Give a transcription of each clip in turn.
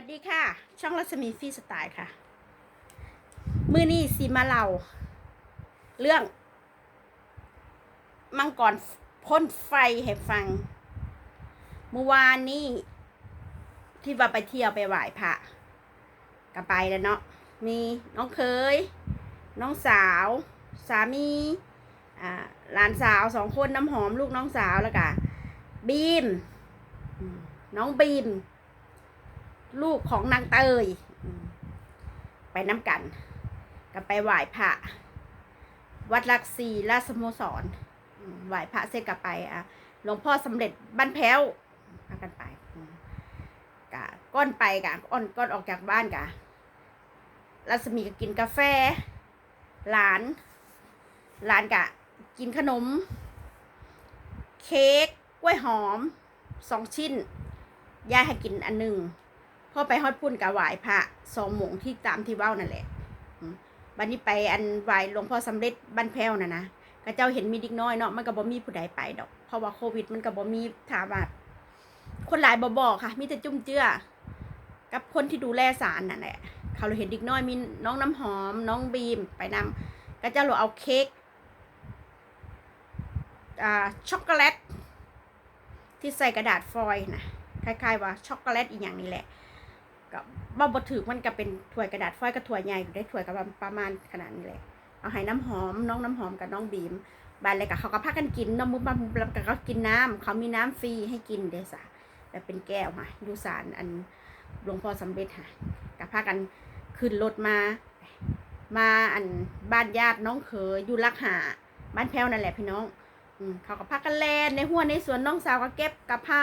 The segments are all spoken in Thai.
วัสดีค่ะ ช่องรัศมีฟีสไตล์ค่ะ มือนี้สีมาเราเรื่อง มังกรพ่นไฟให้ฟัง เมื่อวานนี้ ที่ว่าไปเที่ยวไปไหว้พระก็ไปแล้วเนาะมีน้องเคย น้องสาว สามีอ่าหลานสาวสองคนน้ำหอมลูกน้องสาวแล้วก็บีม น้องบีม ลูกของนางเตยไปน้ำกันก็ไปไหว้พระวัดลักษีราชสโมสรไหว้พระเสร็จก็ไปอะหลวงพ่อสำเร็จบ้านแพ้วพากันไปกะก้อนไปกะก้อนก้อนออกจากบ้านกะรัศมีก็กินกาแฟ หลาน หลานกะ กินขนม เค้กกล้วยหอมสองชิ้นยายให้กินอันหนึ่ง พอไปฮอดพุ่นกับไหวพระสองหมงที่ตามที่เว้านั่นแหละบันนี้ไปอันไหวหลวงพ่อสำเร็จบ้านแพ้วน่ะนะก็เจ้าเห็นมีเดิกน้อยเนาะมันก็บ่มีผู้ใดไปดอก เพราะว่าโควิด มันก็บ่มีถามว่าคนหลายบ่บอกค่ะ มีแต่จุ่มเจือกับคนที่ดูแลสารนั่นแหละเขาเลยเห็นเดิกน้อยมีน้องน้ำหอม น้องบีมไปนำก็เจ้าเราเอาเค้กอ่าช็อกโกแลตที่ใส่กระดาษฟอยล์นะคล้ายๆว่าช็อกโกแลตอีกอย่างนี้แหละ ก็บ่บ่ถือมันก็เป็นถ้วยกระดาษฟอยกับถ้วยใหญ่อยู่ได้ถ้วยกับประมาณขนาดนี้แหละเอาให้น้ำหอมน้องน้ำหอมกับน้องบีมบานเลยกับเขาก็พากันกินน้ำมุบมามุบแล้วก็เขากินน้ำเขามีน้ำฟรีให้กินเดซ่ะแบบเป็นแก้วค่ะดูสารอันหลวงพ่อสำเร็จค่ะกับพากันขึ้นรถมา มาอันบ้านญาติน้องเขยอยู่ลักหาบ้านแพ้วนั่นแหละพี่น้องอืเขาก็พากันแลนในหัวในสวนน้องสาวก็เก็บกะเพรา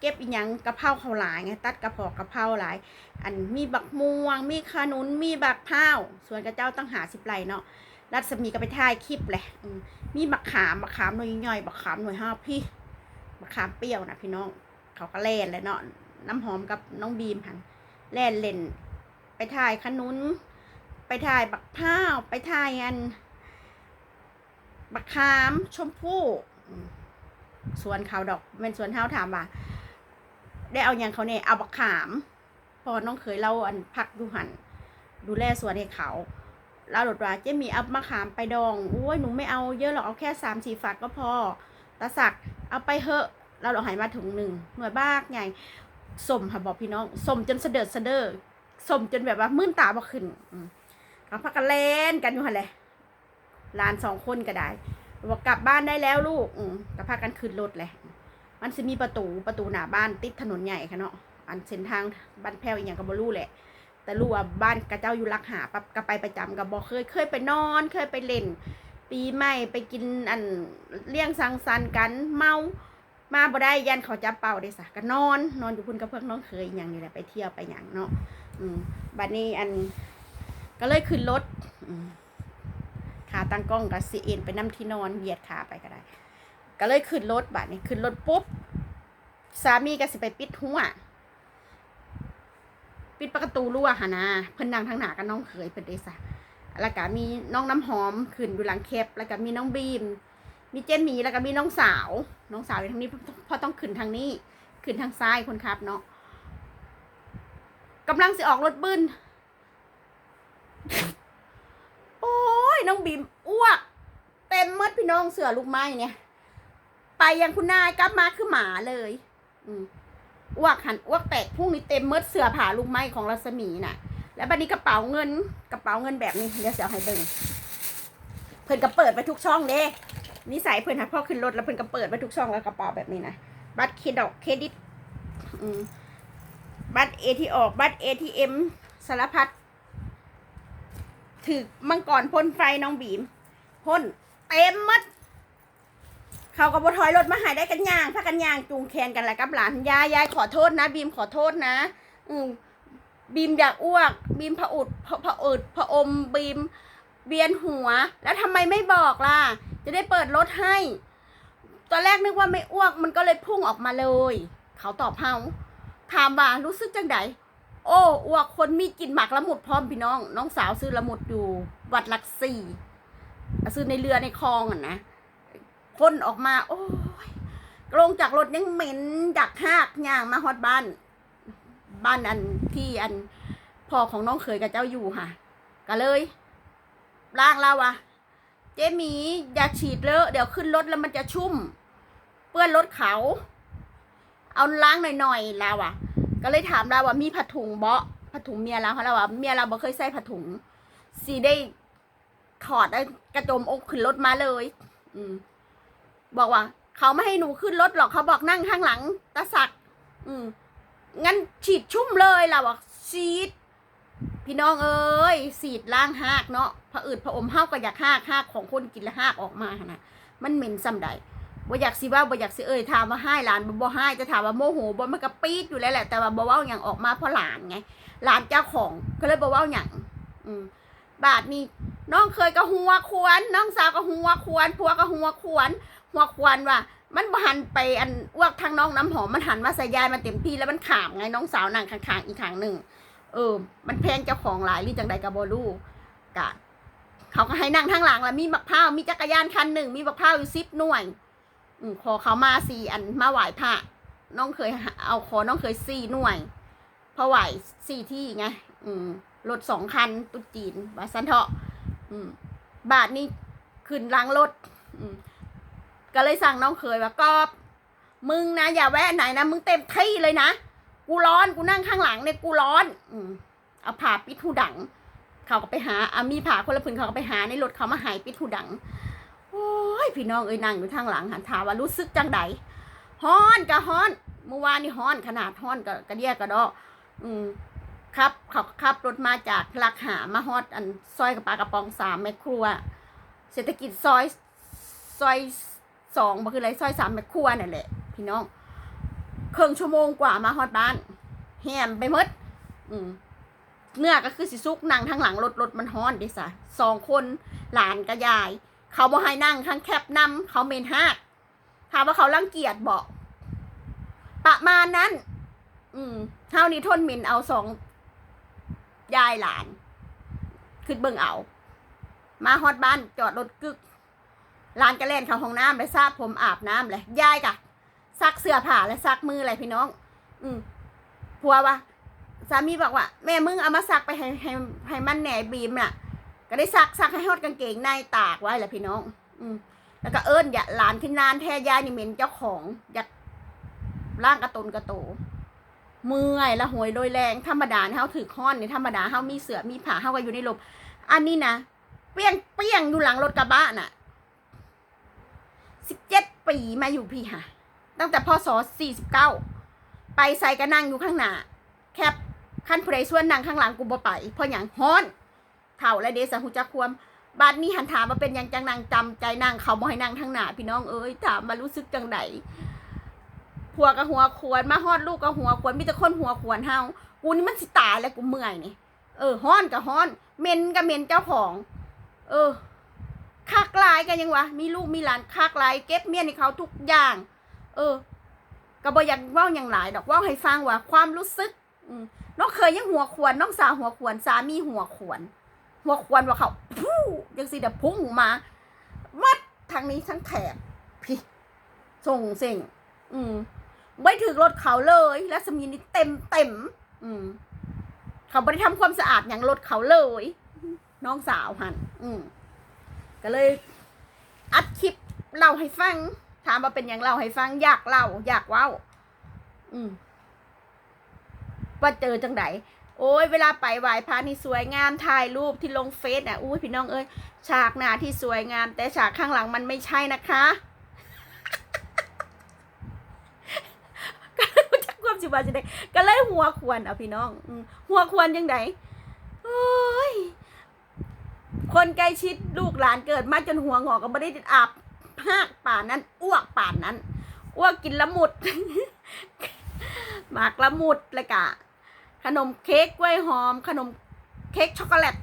เก็บอีหยังกะเพราเขาหลายไงตัดกระเพาะกะเพราหลาย อันมีบักม่วง มีขนุนมีบักพร้าส่วนกระเจ้าตั้งหาสิบไรเนาะรัศมีก็ไปถ่ายคลิปแหละมีบักขามบักขามหน่อยย่อยบักขามหน่อยห้าพี่บักขามเปรี้ยวนะพี่น้อง เขาก็เล่นเลยเนาะน้ำหอมกับน้องบีมหันเล่นเล่น ไปถ่ายขนุน ไปถ่ายบักพร้าไปถ่ายอันบักขามชมพู่สวนเขาดอกเป็นสวนเท้าถามว่า ได้เอาอย่างเขาเนี่ยเอาบักขามพอน้องเคยเล่าอันพักดูหันดูแลสวนให้เขาเราหลดว่าเจ๊มีเอามะขามไปดองโอ้ยหนูไม่เอาเยอะหรอกเอาแค่สามสี่ฝักก็พอตาสักเอาไปเหอะเราเราหายมาถุงหนึ่งหน่วยบ้ากไงสมค่ะบอกพี่น้องสมจนเสด็จเสด็จสมจนแบบว่ามื่นตาบ่ขึ้นเขาพักกันเล่นกันอยู่หันเลยลานสองคนก็ได้บอกกลับบ้านได้แล้วลูกอืมก็พากันขึ้นรถเลย มันจะมีประตูประตูหน้าบ้านติดถนนใหญ่ค่ะเนาะอันเส้นทางบ้านแพ้วอีกอย่างก็บ่รู้แหละ แต่รู้ว่าบ้านกระเจ้าอยู่รักหาปั๊บก็ไปประจำก็บอกเคยเคยไปนอนเคยไปเล่น ปีใหม่ไปกินอันเลี้ยงสังสรรค์กันเมามาบ่ได้ยันเขาจับเป่าได้สะก็นอน นอนอยู่พุ่นกับเพื่อนน้องเคยอย่างนี้แหละไปเที่ยวไปอย่างเนาะอืมบัดนี้อันก็เลยขึ้นรถขาตั้งกล้องกับซีเอ็นไปนั่ที่นอนเหยียดขาไปก็ได้ ก็เลยขึ้นรถบัดนี้ขึ้นรถปุ๊บสามีก็สิไปปิดหัวปิดประตูรั้วหานะเพิ่นนั่งทางหนากับน้องเขยเพิ่นได้ซะแล้วก็มีน้องน้ำหอมขึ้นอยู่หลังแคบแล้วก็มีน้องบีม มีเจนมีแล้วก็มีน้องสาว น้องสาวอยู่ทางนี้เพอต้องขึ้นทางนี้ ขึ้นทางซ้ายคนครับเนาะกำลังสิออกรถบึ้นโอ้ยน้องบีมอ้วก เต็มหมดพี่น้องเสือลูกไม้เนี่ย ไปยังคุณนายกลับมาคือหมาเลยอืมอ้วกหันอ้วกแตกพุ่งนี้เต็มเมดเสือผ่าลูกไม้ของรัศมีน่ะ แล้วบัดนี้กระเป๋าเงิน กระเป๋าเงินแบบนี้เดี๋ยวเสียให้เบิ่งเพิ่นก็เปิดไปทุกช่องเด้นิสัยเพิ่นหาพ่อขึ้นรถแล้วเพิ่นก็เปิดไปทุกช่องแล้วกระเป๋าแบบนี้นะบัตรเครดิตเครดิตอืมบัตรเอทีออกบัตรเอทีเอ็มสารพัดถือมังกรพ่นไฟน้องบีมพ่นเต็มหมด เขาก็บถอยรถมาหายได้กันย่างพากันย่างจูงแขนกันแหละกับหลานยายยายขอโทษนะ บีมขอโทษนะ อืมบีมอยากอ้วก บีมผะอุดผะผะอืดผะอมบีมเวียนหัว แล้วทำไมไม่บอกล่ะ จะได้เปิดรถให้ ตอนแรกนึกว่าไม่อ้วกมันก็เลยพุ่งออกมาเลย เขาตอบเฮาถามว่ารู้สึกจังไดโอ้อ้วกคนมีกินหมักละมุดพร้อมพี่น้อง น้องสาวซื้อละมุดอยู่วัดหลักสี่ซื้อในเรือในคลองอะนะ พ่นออกมา โอ้ยลงจากรถยังเหม็นดักหากย่างมาฮอดบ้าน บ้านอันที่อันพ่อของน้องเขยกับเจ้าอยู่ค่ะก็เลยร่างเราอะเจหมีอยาฉีดเลอะเดี๋ยวขึ้นรถแล้วมันจะชุ่ม เปื้อนรถเขา เอาล้างหน่อยๆเราอะก็เลยถามเราว่ามีผ้าถุงเบาะผ้าถุงเมียเราเขาเราว่าเมียเราบ่เคยใส่ผ้าถุงสีได้ถอดได้กระโจมอกขึ้นรถมาเลย อืม บอกว่า เขาไม่ให้หนูขึ้นรถหรอกเขาบอกนั่งข้างหลังตาสัก อืมงั้นฉีดชุ่มเลยเราบอกฉีด พี่น้องเอ้ยสีดล้างหากเนาะผะอืดผะอมเฮาก็อยากหากหากของคนกินแล้วหากออกมาหนะมันเหม็นซ้ำใดบ่อยากสิว่าบ่อยากสิเอ่ยถามว่าให้หลานบ่บ่ให้จะถามว่าโมโหบ่มันก็ปี๊ดอยู่แล้วแหละแต่ว่าบ่เว้าหยังออกมาเพราะหลานไงหลานเจ้าของก็เลยบ่เว้าหยังอืมบาทนี้น้องเคยก็หัวควรน้องสาวก็หัวควรผัวก็หัวควร หัวควรว่ามันหันไปอันอ้วกทางน้องน้ำหอมมันหันมาใส่ยายมาเต็มที่แล้วมันขามไงน้องสาวนั่งข้างๆอีกข้างหนึ่งเออ มันแพงเจ้าของหลายรือจังใดกับบลูกะเขาก็ให้นั่งทางหลังแล้วมีบักพร้าวมีจักรยานคันหนึ่งมีบักพร้าวอยู่สิบหน่วยอืขอเขามาสี่อันมาไหว้พระน้องเคยเอาขอน้องเคยสี่หน่วยพราะไหวสี่ที่ไงอืมรถสองคันตุ๊จีนบาสันเถาะอืมบาทนี่ขึ้นล้างรถอืม ก็เลยสั่งน้องเคยว่าก็มึงนะอย่าแวะไหนนะมึงเต็มที่เลยนะกูร้อนกูนั่งข้างหลังเนี่ยกูร้อน อืมเอาผ่าปิดหูดัง เขาก็ไปหาอามีผ่าคนละผืนเขาก็ไปหาในรถเขามาหายปิดหูดังโอ้ยพี่น้องเอ้ยนั่งอยู่ข้างหลังหันถามว่ารู้สึกจังใดฮ้อนกะฮ้อนเมื่อวานนี่ฮ้อนขนาดฮ้อนกะกะเดียกระดออืมครับเขาขับรถมาจากลักหามาฮอดอันซอยกับปลากระป๋องสามแม่ครัว เศรษฐกิจซอยซอย สองบ่คืออะไรซอยสามแม่ครัวนั่นแหละพี่น้องครึ่งชั่วโมงกว่ามาฮอดบ้านแฮมไปมดอืมเนื้อก็คือสิซุกนั่งทางหลังรถรถมันฮ้อนดิสะสองคนหลานกับยาย เขาบ่ให้นั่งข้างแคบนำเขาเมนห้าถามว่าเขารังเกียจบอกประมาณนั้น อืมเท่านี้ทนเม็นเอาสองยายหลาน ขึ้นเบิ่งเอา มาฮอดบ้านจอดรถกึก หลานก็เล่นเข้าห้องน้ำเลยทราผมอาบน้ำเลยยายกะซักเสื้อผ้าและซักมืออะไรพี่น้อง อืมผัววะสามีบอกว่า แม่มึงเอามาซักไปให้ให้ให้มันแหน่บีมน่ะ ก็ได้ซักซักให้ฮอดกางเกงในตากไว้แหละพี่น้อง อืมแล้วก็เอิ้นอย่าหลานขึ้นนานแท้ยายนี่เหม็นเจ้าของอยากร่างกระตุนกระโตเมื่อยละหวยโดยแรงธรรมดาเฮาถือค้อนนี่ธรรมดาเฮามีเสือมีผ้าเฮาก็อยู่ในลมอันนี้นะเปี้ยงเปี้ยงอยู่หลังรถกระบะน่ะ สิบเจ็ดปีมาอยู่พี่ค่ะ ตั้งแต่พศ49 ไปใส่ก็นั่งอยู่ข้างหน้า แคบขั้นผู้ใดส่วนนั่งข้างหลังกูบ่ไปเพราะอย่างฮ้อนเท่าและเดสหุจักความบาดนี้หันถามมาเป็นยังจังนางจำใจนั่งเขาบ่ให้นั่งทางหน้าพี่น้องเอ้ยถามมารู้สึกจังไดผัวกับหัวควรมาฮอดลูกกับหัวควรมีแต่คนหัวควรเฮากูนี่มันสิตายแล้วกูเมื่อยนี่เออฮ้อนกับฮ้อนเมนกับเมนเจ้าของ เออ คักหลายกันยังวะ มีลูกมีหลานคักหลาย เก็บเมียในเขาทุกอย่าง เออ ก็บ่อยากว่าอย่างหลาย ดอกว่าให้ฟังว่าความรู้สึกอืน้องเคยยังหัวขวนน้องสาวหัวขวนสามีหัวขวน หัวขวนว่าเขาพู้ยังสิเดพุ่งมาวัดทางนี้ทั้งแถบพี่ส่งเสิ่งอืมไม่ถึงรถเขาเลยและสมีนี่เต็มเต็มอืมเขาไม่ได้ทำความสะอาดอย่างรถเขาเลย น้องสาวหัน อืม ก็เลย อัดคลิปเล่าให้ฟัง ถามว่าเป็นอย่างเล่าให้ฟัง อยากเล่าอยากเว้า อืมว่าเจอจังไดโอ้ยเวลาไปไหว้พระนี่สวยงามถ่ายรูปที่ลงเฟซน่ะอุ้ยพี่น้องเอ้ยฉากหน้าที่สวยงาม แต่ฉากข้างหลังมันไม่ใช่นะคะก็เลยจักความสิบาจังไดก็เลยหัวควรเอาพี่น้องหัวควรจังไดโอ้ย คนใกล้ชิดลูกหลานเกิดมาจนหัวงอกก็ไม่ได้อาบภาคป่านนั้น อ้วกป่านนั้นอ้วกกินละมุดหมากละมุดเลยกะ ขนมเค้กกล้วยหอม ขนมเค้กช็อกโกแลต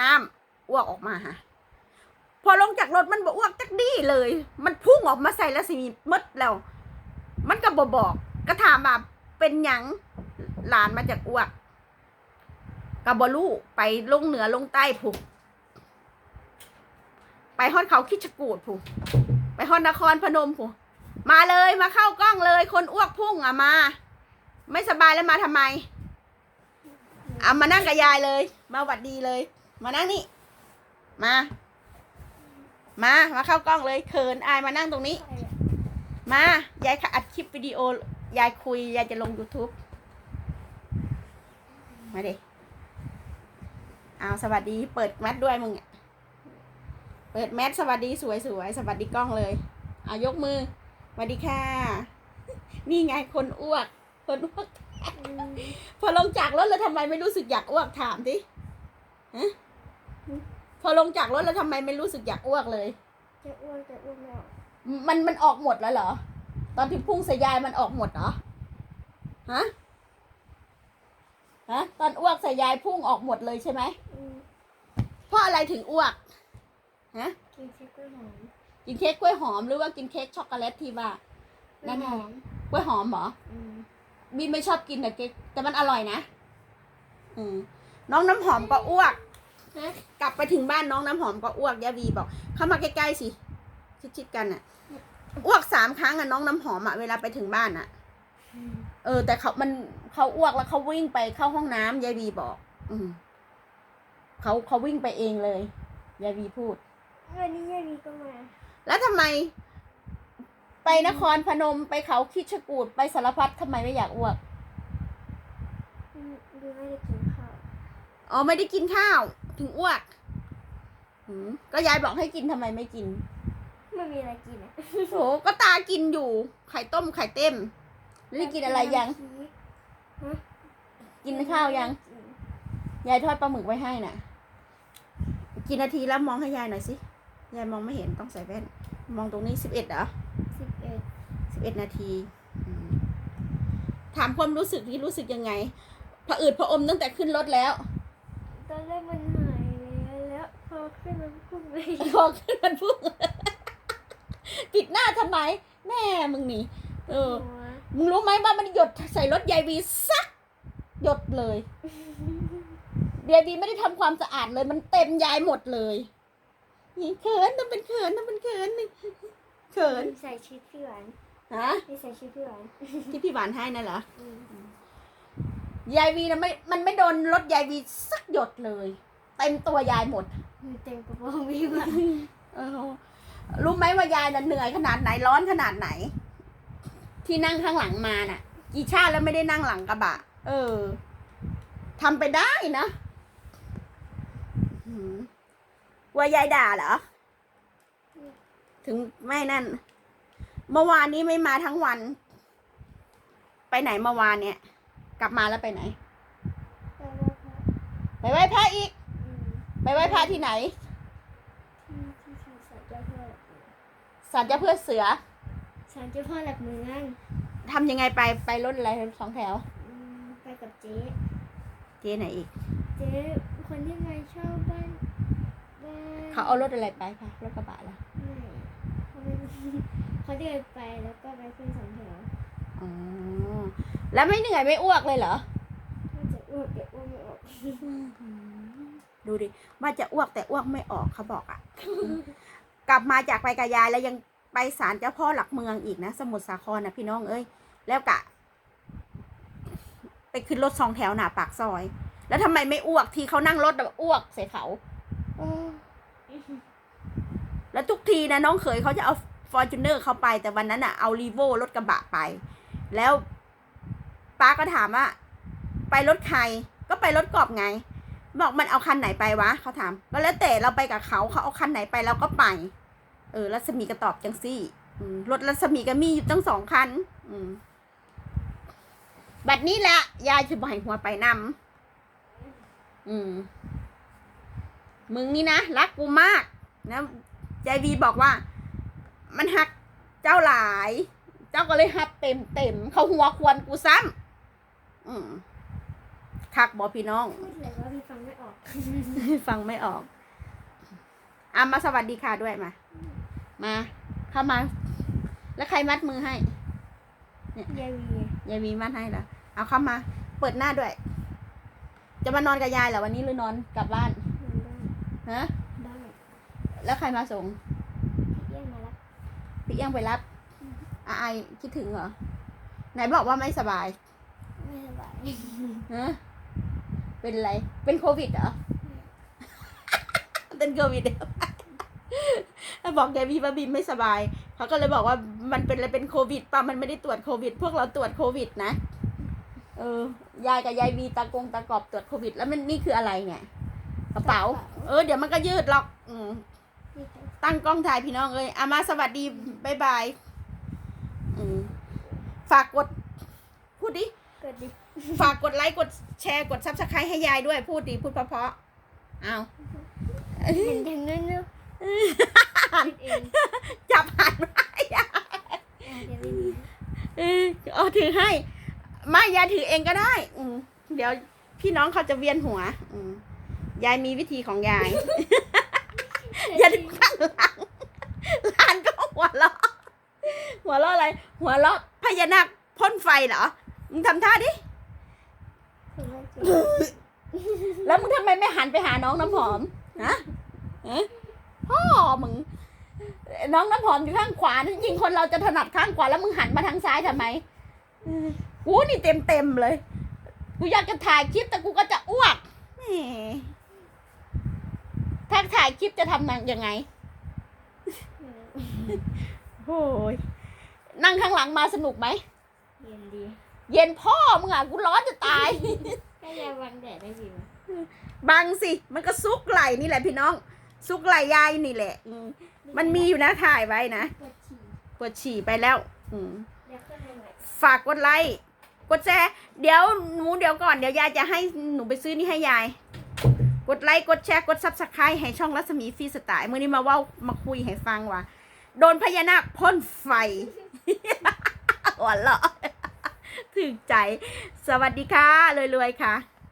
น้ำอ้วกออกมาฮะพอลงจากรถมันบอกอ้วกจักดีเลย มันพุ่งออกมาใส่แล้วสิมีมดแล้ว มันก็บอบอกก็ถามว่าเป็นหยังหลานมาจากอ้วกกับบลูไปลงเหนือลงใต้ผูก ไปฮอดเขาคิดชกูดผูกไปฮอดนครพนมผูกมาเลยมาเข้ากล้องเลย คนอ้วกพุ่งอะมา ไม่สบายแล้วมาทำไมเอามานั่งกับยายเลย มาหวัดดีเลย มานั่งนี่ มา มามาเข้ากล้องเลยเขินอายมานั่งตรงนี้ มายายอัดคลิปวิดีโอยายคุยยายจะลง YouTube มาดิเอาสวัสดีเปิดแมสด้วยมึงอะ ปิดแมสสวัสดีสวยสวยๆสวัสดีกล้องเลยเอายกมือสวัสดีค่ะ นี่ไงคนอ้วก คนอ้วก พอลงจากรถแล้วทำไมไม่รู้สึกอยากอ้วกถามดิฮะพอลงจากรถแล้วทำไมไม่รู้สึกอยากอ้วกเลยจะอ้วนจะอ้วนไม่ออกมันมันออกหมดแล้วเหรอ ตอนที่พุ่งใส่ยายมันออกหมดเหรอฮะฮะตอนอ้วกใส่ยายพุ่งออกหมดเลยใช่ไหมอืมเพราะอะไรถึงอ้วก ฮะ กินเค้กกล้วยหอมกินเค้กกล้วยหอมหรือว่ากินเค้กช็อกโกแลตที่ว่ากล้วยหอมกล้วยหอมเหรอ อืมบีไม่ชอบกินแต่เค้กแต่มันอร่อยนะ อืมน้องน้ำหอมก็อ้วก ฮะกลับไปถึงบ้านน้องน้ำหอมก็อ้วกยาวีบอก เข้ามาใกล้ๆสิชิดๆกันอะ อ้วกสามครั้งอะน้องน้ำหอมอะเวลาไปถึงบ้านอะ อืมเออ แต่เขามันเขาอ้วกแล้วเขาวิ่งไปเข้าห้องน้ำยายวีบอก อืมเขาเขาวิ่งไปเองเลยยายวีพูด วันนี้ยายมีก็มา แล้วทำไม ไปนครพนมไปเขาคิดชะกูดไปสารพัดทำไมไม่อยากอ้วก อืมดูไม่ได้กินข้าวอ๋อไม่ได้กินข้าว ถึงอ้วกอืมก็ยายบอกให้กินทำไมไม่กิน ไม่มีอะไรกินอะโหก็ตากินอยู่ ไข่ต้มไข่เต็มแล้วได้กินอะไรยังฮะกินข้าวยัง ยายทอดปลาหมึกไว้ให้น่ะกี่นาทีแล้วมองให้ยายหน่อยสิ ยายมองไม่เห็นต้องใส่แว่น มองตรงนี้สิบเอ็ดเหรอสิบเอ็ดสิบเอ็ดนาทีอืมถามความรู้สึกที่รู้สึกยังไงผะอืดผะอมตั้งแต่ขึ้นรถแล้ว ตอนแรกมันหายแล้วแล้วพอขึ้นมันพุ่งไปพอขึ้นมันพุ่งปิดหน้าทำไม แม่มึงนี่เออหัวมึงรู้ไหมว่ามันหยดใส่รถยายวีซักหยดเลยยายวีไม่ได้ทำความสะอาดเลย มันเต็มยายหมดเลย นี่เขินทำเป็นเขินทำเป็นเขินนี่เขินใส่ชุดพี่หวานฮะนี่ใส่ชุดพี่หวานที่พี่หวานให้นั่นเหรออืมยายวีนะไม่ มันไม่โดนรถยายวีสักหยดเลยเต็มตัวยายหมดมันเต็มกระโปรงพี่หวานเออรู้ไหมว่ายายน่ะเหนื่อยขนาดไหนร้อนขนาดไหน ที่นั่งข้างหลังมาน่ะ กี่ชาติแล้วไม่ได้นั่งหลังกระบะ เออทำไปได้นะหืม ว่ายายด่าเหรอ ถึงไม่นั่น เมื่อวานนี้ไม่มาทั้งวัน ไปไหนเมื่อวานเนี่ย กลับมาแล้วไปไหนแต่ว่าพระไปไหว้พระอีกอืมไปไหว้พระที่ไหนที่ที่ที่ศาลเจ้าพ่อหลักเมืองศาลเจ้าเพื่อเสือศาลเจ้าพ่อหลักเมืองทำยังไงไปไปรถอะไรสองแถวอืมไปกับเจ๊ เจ๊ไหนอีก เจ๊คนที่มาเช่าบ้านบ้าน เขาเอารถอะไรไปคะรถกระบะเหรอไม่เขาไม่เขาเดินไปแล้วก็ไปขึ้นสองแถวอ๋อแล้วไม่เหนื่อยไม่อ้วกเลยเหรอถ้าจะอ้วกเดี๋ยวอ้วกไม่ออกดูดิว่าจะอ้วกแต่อ้วกไม่ออกเขาบอกอะ่ะ กลับมาจากไปกับยายแล้วยังไปศาลเจ้าพ่อหลักเมืองอีกนะ สมุทรสาครนะพี่น้องเอ้ยแล้วกะ ไปขึ้นรถสองแถวหนาปากซอย แล้วทำไมไม่อ้วกที่เขานั่งรถแบบอ้วกใส่เขาเออ แล้วทุกทีนะน้องเขยเขาจะเอาฟอร์จูเนอร์เขาไป แต่วันนั้นอะเอารีโวรถกระบะไป แล้วป้าก็ถามว่า ไปรถใคร ก็ไปรถกอบไง บอกมันเอาคันไหนไปวะเขาถาม ก็แล้วแต่เราไปกับเขาเขาเอาคันไหนไปเราก็ไป เออรัศมีก็ตอบจังซี่รถรัศมีก็มีอยู่ตั้งสองคันบัดนี้แหละยายจะบ่ให้หัวไปนำอืม มึงนี่นะรักกูมากนะยายวีบอกว่า มันหักเจ้าหลาย เจ้าก็เลยหักเต็มเต็มๆเขาหัวควรกูซ้ำอืมคักบอพี่น้องพูดเลยว่าพี่ฟังไม่ออก ฟังไม่ออกอามาสวัสดีค่ะด้วยมา มา เข้ามา แล้วใครมัดมือให้ยายวียายวีมัดให้เหรอเอาเข้ามา เปิดหน้าด้วย จะมานอนกับยายเหรอวันนี้หรือนอนกลับบ้านมันได้ ฮะ ได้แล้วใครมาส่งเยี่ยมมาแล้วพี่เอี้ยงไปรับอาไอายคิดถึงเหรอ ไหนบอกว่าไม่สบายมฮะเป็นไร เป็นโควิดเหรอ เป็นโควิดเหรอบอกแกพี่ว่าบีมไม่สบาย เขาก็เลยบอกว่ามันเป็นอะไรเป็นโควิดป่ะ มันไม่ได้ตรวจโควิด พวกเราตรวจโควิดนะ เออ ยายกับยายบีตากงตากอบตรวจโควิด แล้วมันนี่คืออะไรเนี่ย กระเป๋า เออ เดี๋ยวมันก็ยืดหรอก อืมนี่ค่ะตั้งกล้องถ่ายพี่น้องเอ้ยอามาสวัสดีบายบายอืมฝากกด พูดดิเกิดดิ ฝากกดไลค์กดแชร์กดซับสไครต์ให้ยายด้วยพูดดิพูดเพราะๆเอาเห็นทางนั้นเนาะคิดเองจับหันมาให้ยายอะเดี๋ยวไม่มีเออเอาถือให้ ไม่ยายถือเองก็ได้ อืมเดี๋ยวพี่น้องเขาจะเวียนหัว อืม ยายมีวิธีของยาย อย่าดึงข้างหลังหลานก็หัวเราะ หัวเราะอะไร หัวเราะพญานาคพ่นไฟเหรอ มึงทำท่าดิผมว่าจะแล้วมึงทำไมไม่หันไปหาน้องน้ำหอม ฮะฮะพ่อมึง น้องน้ำหอมอยู่ข้างขวาจริงๆคนเราจะถนัดข้างขวาแล้วมึงหันมาทางซ้ายทำไมเออกูนี่เต็มเต็มๆเลย กูอยากจะถ่ายคลิปแต่กูก็จะอ้วกแหม ถ้าถ่ายคลิปจะทำยังไง โอ้ยนั่งข้างหลังมาสนุกไหม เย็นดีเย็นพ่อมึงอะกูร้อนจะตายถ้ายาวันแดดได้อยู่บังสิ มันก็ซุกไหลนี่แหละพี่น้อง ซุกไหลยายนี่แหละอืมมันมีอยู่นะถ่ายไว้นะปวดฉี่ปวดฉี่ไปแล้ว อืม เดี๋ยวขึ้นไปใหม่ฝากกดไลค์ กดแชร์ เดี๋ยวหนูเดี๋ยวก่อน เดี๋ยวยายจะให้หนูไปซื้อนี่ให้ยาย กดไลค์กดแชร์กดซับสไครต์ให้ช่องรัศมีฟรีสไตล์มื่อนี้มาเว่ามาคุยให้ฟังว่า โดนพญานาคพ่นไฟหัวเราะถึงใจ สวัสดีค่ะรวยๆค่ะ